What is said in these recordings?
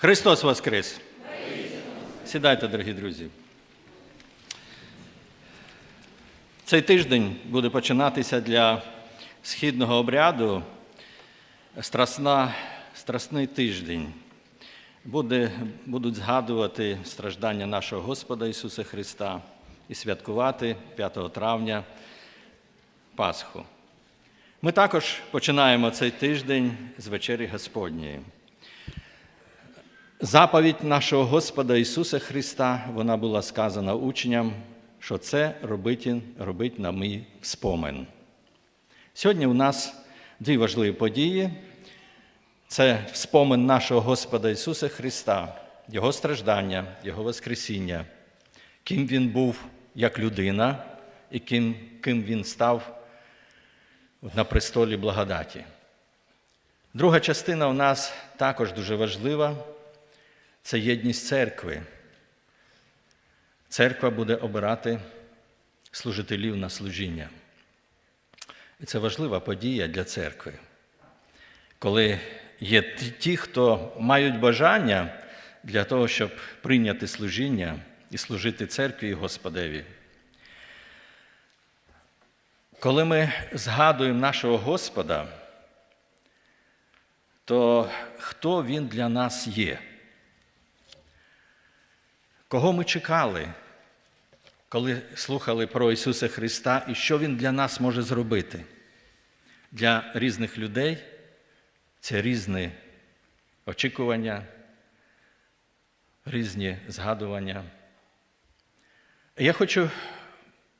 Христос Воскрес! Сідайте, дорогі друзі. Цей тиждень буде починатися для східного обряду страсна, страсний тиждень. Буде, будуть згадувати страждання нашого Господа Ісуса Христа і святкувати 5 травня Пасху. Ми також починаємо цей тиждень з вечері Господньої. Заповідь нашого Господа Ісуса Христа, вона була сказана учням, що це робить, робить на мій спомин. Сьогодні у нас дві важливі події. Це спомин нашого Господа Ісуса Христа, Його страждання, Його Воскресіння, ким Він був як людина і ким, ким Він став на престолі благодаті. Друга частина у нас також дуже важлива це єдність церкви. Церква буде обирати служителів на служіння. І це важлива подія для церкви, коли є ті, хто мають бажання для того, щоб прийняти служіння і служити церкві і Господеві. Коли ми згадуємо нашого Господа, то хто Він для нас є? Кого ми чекали, коли слухали про Ісуса Христа і що Він для нас може зробити? Для різних людей це різні очікування, різні згадування. Я хочу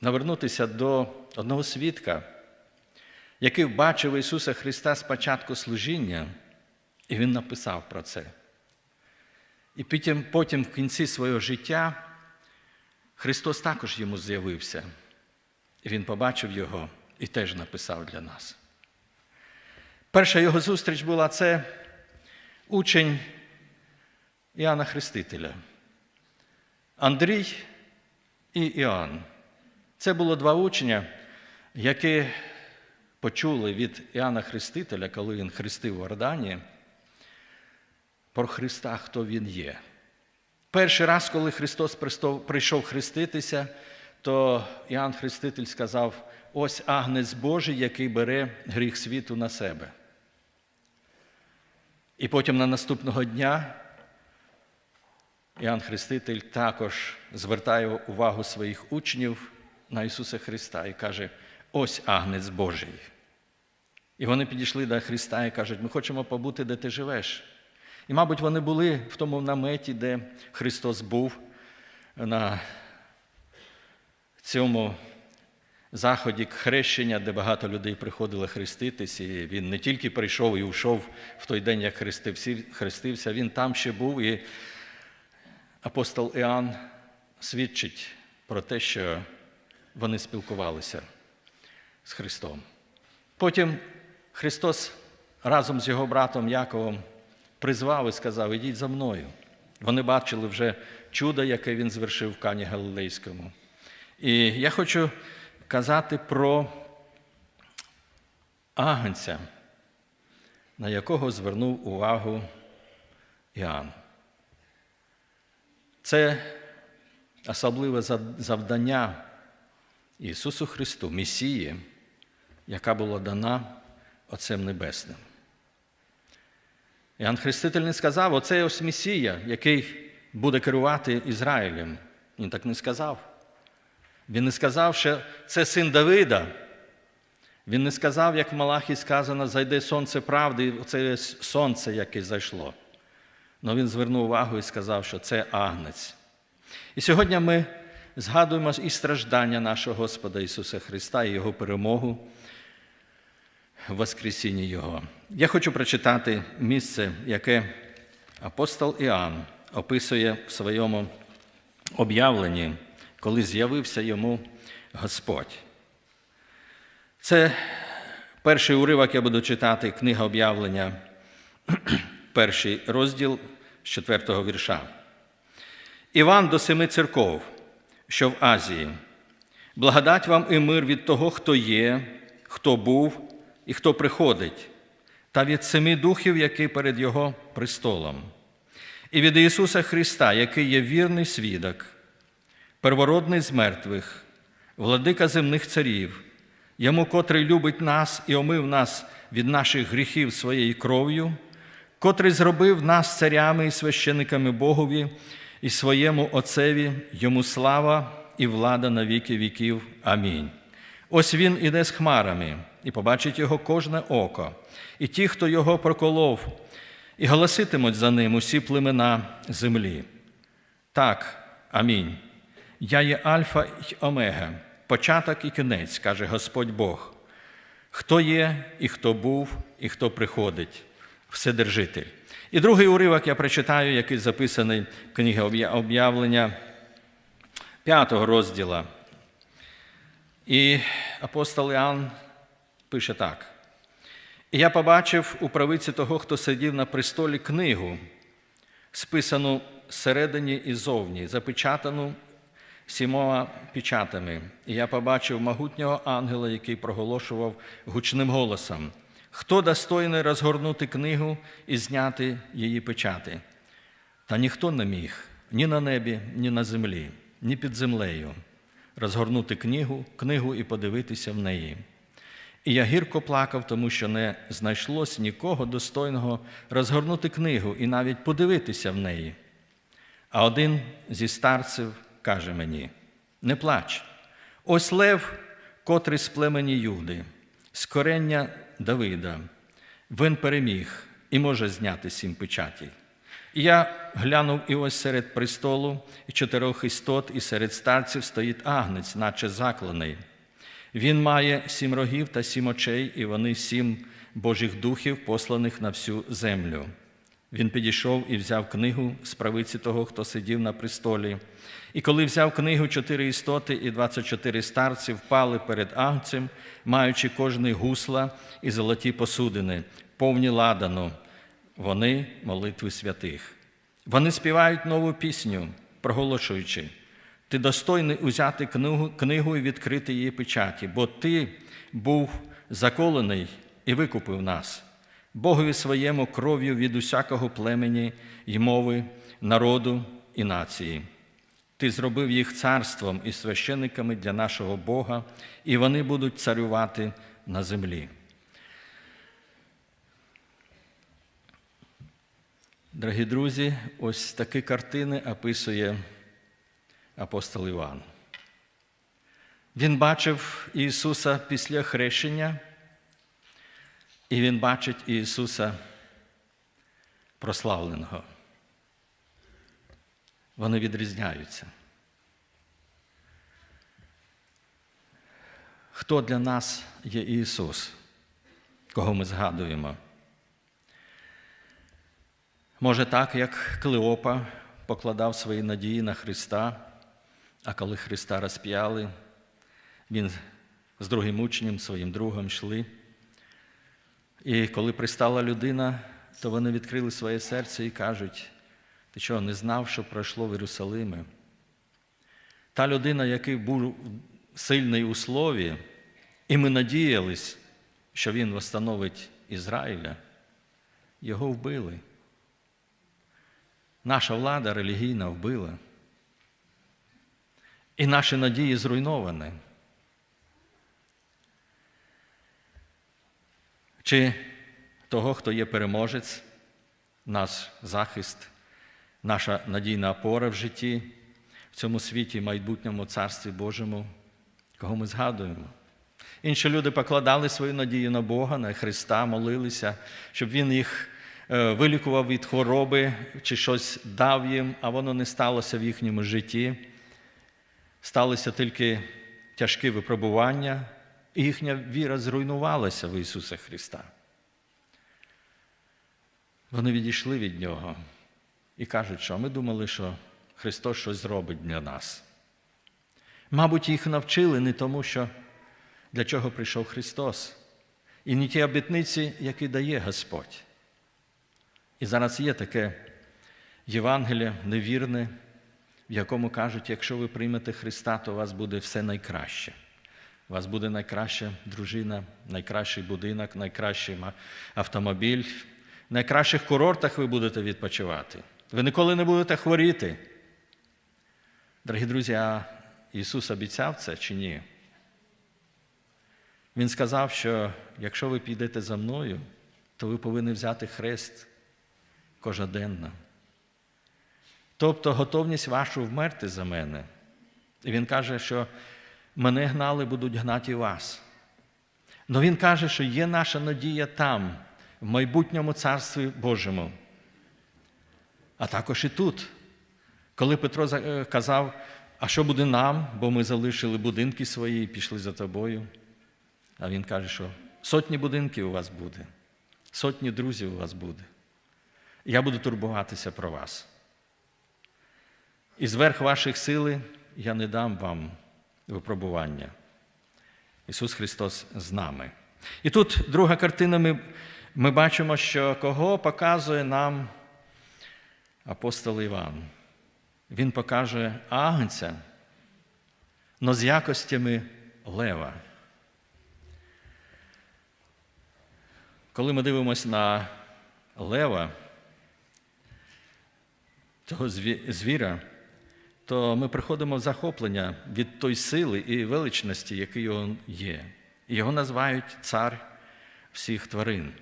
навернутися до одного свідка, який бачив Ісуса Христа з початку служіння, і Він написав про це. І потім, потім в кінці свого життя Христос також йому з'явився. І Він побачив його і теж написав для нас. Перша його зустріч була це учень Іоанна Хрестителя. Андрій і Іоанн. Це було два учня, які почули від Іоанна Хрестителя, коли він хрестив в Ордані, про Христа, хто Він є. Перший раз, коли Христос прийшов хреститися, то Іоанн Хреститель сказав: ось агнець Божий, який бере гріх світу на себе. І потім на наступного дня Іоанн Хреститель також звертає увагу своїх учнів на Ісуса Христа і каже: ось агнець Божий. І вони підійшли до Христа і кажуть, ми хочемо побути, де ти живеш. І, мабуть, вони були в тому наметі, де Христос був на цьому заході хрещення, де багато людей приходили хреститись, і він не тільки прийшов і ушов в той день, як хрестився, він там ще був, і апостол Іоанн свідчить про те, що вони спілкувалися з Христом. Потім Христос разом з його братом Яковом призвав і сказав: Ідіть за мною. Вони бачили вже чудо, яке він звершив в Кані Галилейському. І я хочу казати про агнця, на якого звернув увагу Іоанн. Це особливе завдання Ісусу Христу, Месії, яка була дана Отцем Небесним. Іоанн Хреститель не сказав, оце ось Месія, який буде керувати Ізраїлем. Він так не сказав. Він не сказав, що це син Давида. Він не сказав, як в Малахі сказано, зайде сонце правди, і це сонце, яке зайшло. Але він звернув увагу і сказав, що це агнець. І сьогодні ми згадуємо і страждання нашого Господа Ісуса Христа і Його перемогу в Воскресінні Його. Я хочу прочитати місце, яке апостол Іоанн описує в своєму об'явленні, коли з'явився йому Господь. Це перший уривок я буду читати, книга об'явлення, перший розділ з четвертого вірша. Іван до семи церков, що в Азії. Благодать вам і мир від того, хто є, хто був і хто приходить, та від семи духів, які перед Його престолом, і від Ісуса Христа, який є вірний свідок, первородний з мертвих, владика земних царів, йому, котрий любить нас і омив нас від наших гріхів своєю кров'ю, котрий зробив нас царями і священиками Богові і своєму Отцеві, йому слава і влада на віки віків. Амінь. Ось він іде з хмарами, і побачить його кожне око, і ті, хто його проколов, і голоситимуть за ним усі племена землі. Так, амінь. Я є Альфа й Омега, початок і кінець, каже Господь Бог. Хто є, і хто був, і хто приходить, Вседержитель. І другий уривок я прочитаю, який записаний в книгі об'явлення п'ятого розділа. І апостол Іоанн пише так. Я побачив у правиці того, хто сидів на престолі книгу, списану всередині і зовні, запечатану сімома печатами. І я побачив могутнього ангела, який проголошував гучним голосом: Хто достойний розгорнути книгу і зняти її печати? Та ніхто не міг ні на небі, ні на землі, ні під землею розгорнути книгу, книгу і подивитися в неї. І я гірко плакав, тому що не знайшлось нікого достойного розгорнути книгу і навіть подивитися в неї. А один зі старців каже мені: не плач, ось лев, котрий з племені Юди, з корення Давида, він переміг і може зняти сім печатей. І я глянув, і ось серед престолу і чотирьох істот, і серед старців стоїть агнець, наче закланий. Він має сім рогів та сім очей, і вони сім Божих духів, посланих на всю землю. Він підійшов і взяв книгу з правиці того, хто сидів на престолі. І коли взяв книгу, чотири істоти і двадцять чотири старці впали перед агнцем, маючи кожний гусла і золоті посудини, повні ладану. Вони молитви святих. Вони співають нову пісню, проголошуючи. Ти достойний узяти книгу, книгу і відкрити її печаті, бо ти був заколений і викупив нас, Богові своєму кров'ю від усякого племені й мови, народу і нації. Ти зробив їх царством і священниками для нашого Бога, і вони будуть царювати на землі. Дорогі друзі, ось такі картини описує апостол Іван. Він бачив Ісуса після хрещення, і Він бачить Ісуса прославленого. Вони відрізняються. Хто для нас є Ісус, кого ми згадуємо? Може, так, як Клеопа покладав свої надії на Христа, а коли Христа розп'яли, він з другим учнем, своїм другом йшли. І коли пристала людина, то вони відкрили своє серце і кажуть, ти що, не знав, що пройшло в Єрусалимі? Та людина, який був сильний у слові, і ми надіялись, що він встановить Ізраїля, його вбили. Наша влада релігійна вбила. І наші надії зруйновані. Чи того, хто є переможець, наш захист, наша надійна опора в житті, в цьому світі, майбутньому Царстві Божому, кого ми згадуємо? Інші люди покладали свою надію на Бога, на Христа, молилися, щоб Він їх вилікував від хвороби чи щось дав їм, а воно не сталося в їхньому житті. Сталися тільки тяжкі випробування, і їхня віра зруйнувалася в Ісуса Христа. Вони відійшли від Нього і кажуть, що ми думали, що Христос щось зробить для нас. Мабуть, їх навчили не тому, що для чого прийшов Христос, і не ті обітниці, які дає Господь. І зараз є таке Євангеліє невірне, в якому кажуть, якщо ви приймете Христа, то у вас буде все найкраще. У вас буде найкраща дружина, найкращий будинок, найкращий автомобіль, в найкращих курортах ви будете відпочивати. ви ніколи не будете хворіти. Дорогі друзі, а Ісус обіцяв це чи ні? Він сказав, що якщо ви підете за мною, то ви повинні взяти хрест кожеденно. Тобто готовність вашу вмерти за мене. І він каже, що мене гнали, будуть гнати вас. Но він каже, що є наша надія там, в майбутньому Царстві Божому. А також і тут. Коли Петро казав, а що буде нам, бо ми залишили будинки свої і пішли за тобою. А він каже, що сотні будинків у вас буде, сотні друзів у вас буде. Я буду турбуватися про вас. І зверх ваших сили я не дам вам випробування. Ісус Христос з нами. І тут друга картина, ми, ми бачимо, що кого показує нам апостол Іван. Він покаже агнця, но з якостями лева. Коли ми дивимося на лева, того звіра, то ми приходимо в захоплення від той сили і величності, який його є. Його називають цар всіх тварин.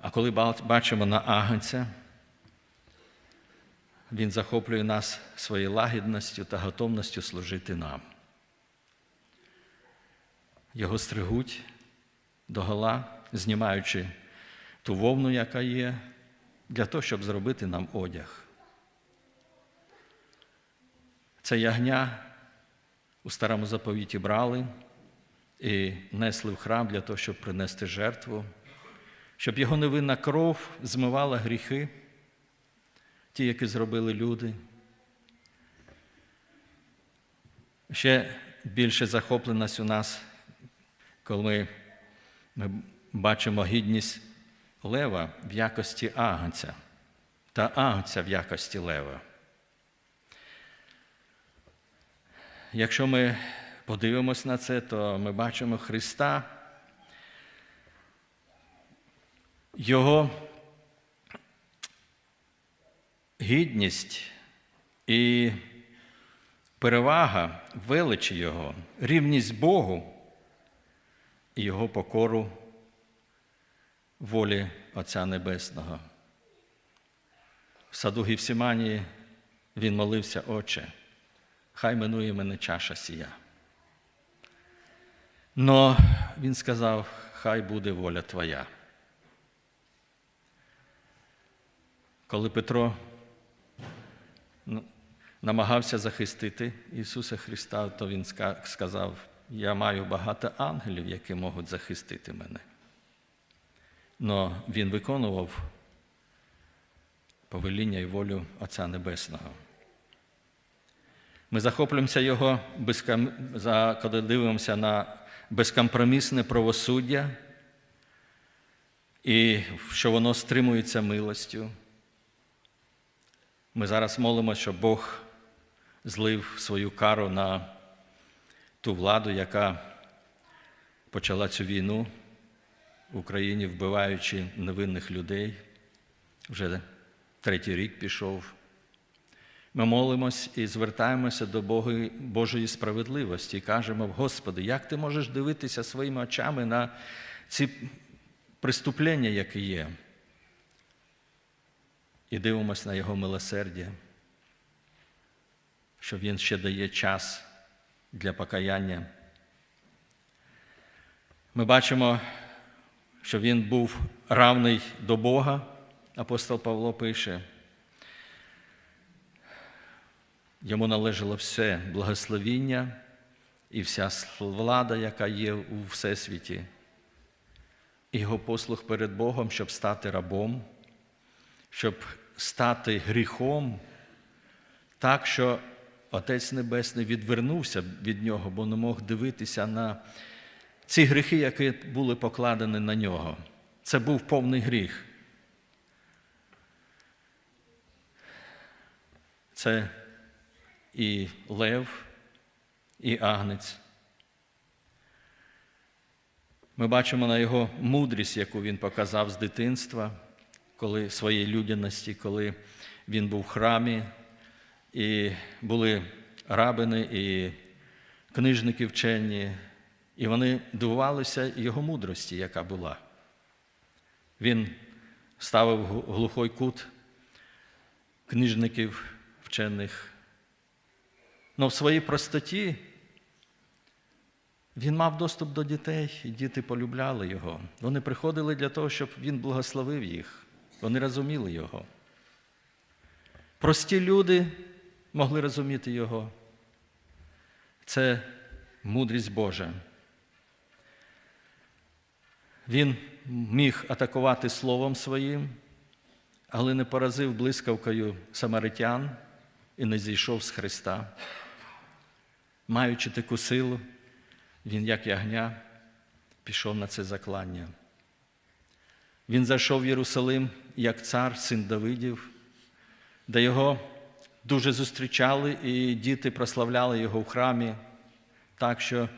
А коли бачимо на агнця, він захоплює нас своєю лагідністю та готовністю служити нам. Його стригуть догола, знімаючи ту вовну, яка є, для того, щоб зробити нам одяг. Це ягня у старому заповіті брали і несли в храм для того, щоб принести жертву, щоб його невинна кров змивала гріхи, ті, які зробили люди. Ще більше захопленість у нас, коли ми, бачимо гідність лева в якості агнця та агнця в якості лева. Якщо ми подивимось на це, то ми бачимо Христа, Його гідність і перевага величі Його, рівність Богу і Його покору волі Отця Небесного. В саду Гівсіманії він молився, Отче, хай минує мене чаша сія. Но він сказав, хай буде воля Твоя. Коли Петро ну, намагався захистити Ісуса Христа, то Він сказав, я маю багато ангелів, які можуть захистити мене. Но він виконував повеління і волю Отця Небесного. Ми захоплюємося Його, коли дивимося на безкомпромісне правосуддя, і що воно стримується милостю. Ми зараз молимо, щоб Бог злив свою кару на ту владу, яка почала цю війну в Україні, вбиваючи невинних людей. Вже третій рік пішов. Ми молимось і звертаємося до Божої справедливості і кажемо, Господи, як ти можеш дивитися своїми очами на ці преступлення, які є? І дивимося на Його милосердя, що Він ще дає час для покаяння. Ми бачимо, що він був равний до Бога, апостол Павло пише. Йому належало все благословіння і вся влада, яка є у Всесвіті, його послуг перед Богом, щоб стати рабом, щоб стати гріхом, так, що Отець Небесний відвернувся від нього, бо не мог дивитися на ці гріхи, які були покладені на нього. Це був повний гріх. Це і лев, і агнець. Ми бачимо на його мудрість, яку він показав з дитинства, коли своєї людяності, коли він був в храмі, і були рабини і книжники вчені, і вони дивувалися його мудрості, яка була. Він ставив глухой кут книжників вчених. Но в своїй простоті він мав доступ до дітей, і діти полюбляли його. Вони приходили для того, щоб він благословив їх. Вони розуміли його. Прості люди могли розуміти його. Це мудрість Божа. Він міг атакувати словом своїм, але не поразив блискавкою самаритян і не зійшов з Христа. Маючи таку силу, він, як ягня, пішов на це заклання. Він зайшов в Єрусалим як цар, син Давидів, де його дуже зустрічали, і діти прославляли його в храмі, так що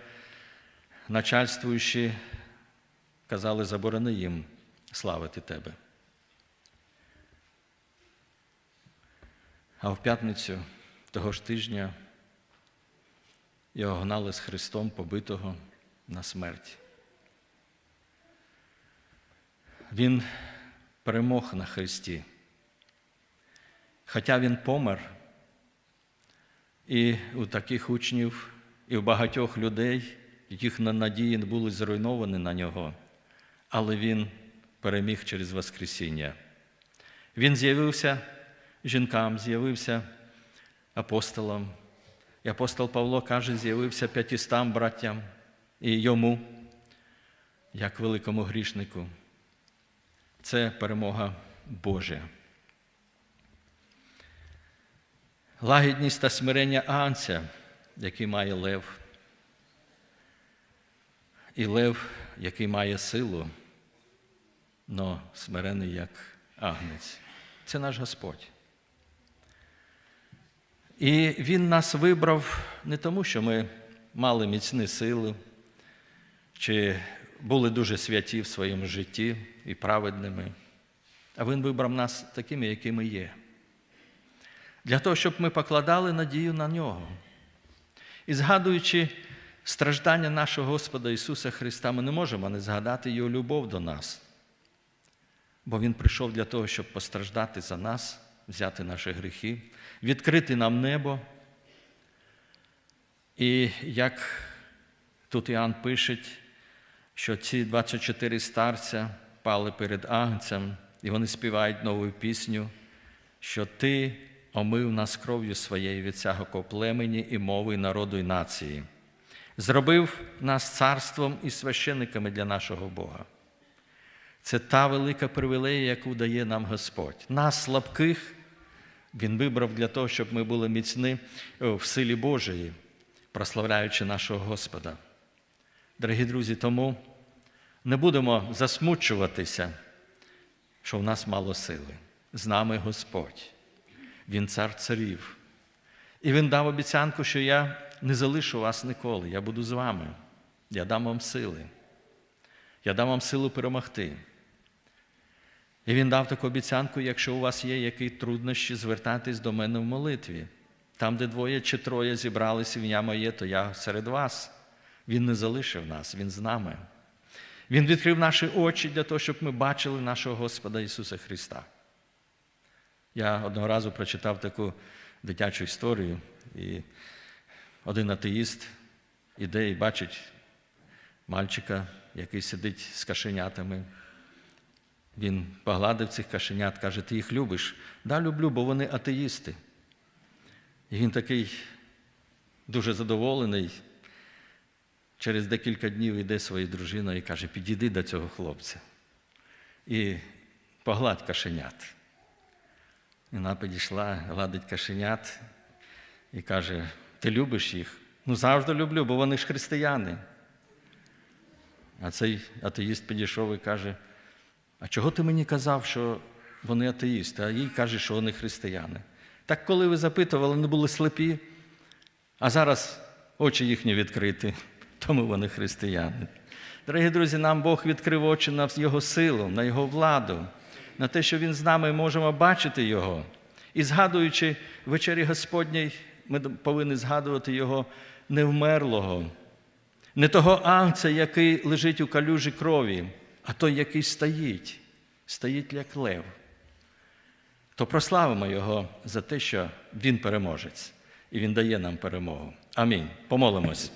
начальствуючі казали, заборони їм славити тебе. А в п'ятницю того ж тижня його гнали з Христом побитого на смерть. Він перемог на Христі. Хоча він помер, і у таких учнів, і у багатьох людей, їх надії були зруйновані на нього, але він переміг через Воскресіння. Він з'явився жінкам, з'явився апостолам. І апостол Павло каже, з'явився п'ятістам браттям і йому, як великому грішнику. Це перемога Божа. Лагідність та смирення Агнця, який має лев, і лев, який має силу, но смирений як агнець. Це наш Господь. І Він нас вибрав не тому, що ми мали міцні сили, чи були дуже святі в своєму житті і праведними, а Він вибрав нас такими, якими є. Для того, щоб ми покладали надію на нього. І згадуючи страждання нашого Господа Ісуса Христа, ми не можемо не згадати Його любов до нас. Бо Він прийшов для того, щоб постраждати за нас, взяти наші гріхи, відкрити нам небо. І як тут Іоанн пише, що ці 24 старця пали перед Агнцем, і вони співають нову пісню, що Ти омив нас кров'ю своєю від всякого племені і мови, народу, і нації, зробив нас царством і священниками для нашого Бога. Це та велика привілея, яку дає нам Господь. Нас, слабких, Він вибрав для того, щоб ми були міцні в силі Божої, прославляючи нашого Господа. Дорогі друзі, тому не будемо засмучуватися, що в нас мало сили. З нами Господь. Він цар царів. І Він дав обіцянку, що я не залишу вас ніколи, я буду з вами. Я дам вам сили. Я дам вам силу перемогти. І він дав таку обіцянку, якщо у вас є які труднощі, звертатись до мене в молитві. Там, де двоє чи троє зібралися в ім'я моє, то я серед вас. Він не залишив нас, Він з нами. Він відкрив наші очі для того, щоб ми бачили нашого Господа Ісуса Христа. Я одного разу прочитав таку дитячу історію, і один атеїст іде і бачить мальчика, який сидить з кашенятами. Він погладив цих кашенят, каже, ти їх любиш? Да, люблю, бо вони атеїсти. І він такий дуже задоволений. Через декілька днів йде своєю дружиною і каже, підійди до цього хлопця і погладь кашенят. І вона підійшла, гладить кашенят і каже: Ти любиш їх? Ну, завжди люблю, бо вони ж християни. А цей атеїст підійшов і каже: А чого ти мені казав, що вони атеїсти, а їй каже, що вони християни? Так коли ви запитували, вони були слепі, а зараз очі їхні відкриті, тому вони християни. Дорогі друзі, нам Бог відкрив очі на Його силу, на Його владу, на те, що Він з нами можемо бачити Його. І згадуючи вечері Господній, ми повинні згадувати Його невмерлого, не того ангця, який лежить у калюжі крові, а той, який стоїть, стоїть як лев. То прославимо Його за те, що Він переможець, і Він дає нам перемогу. Амінь. Помолимось.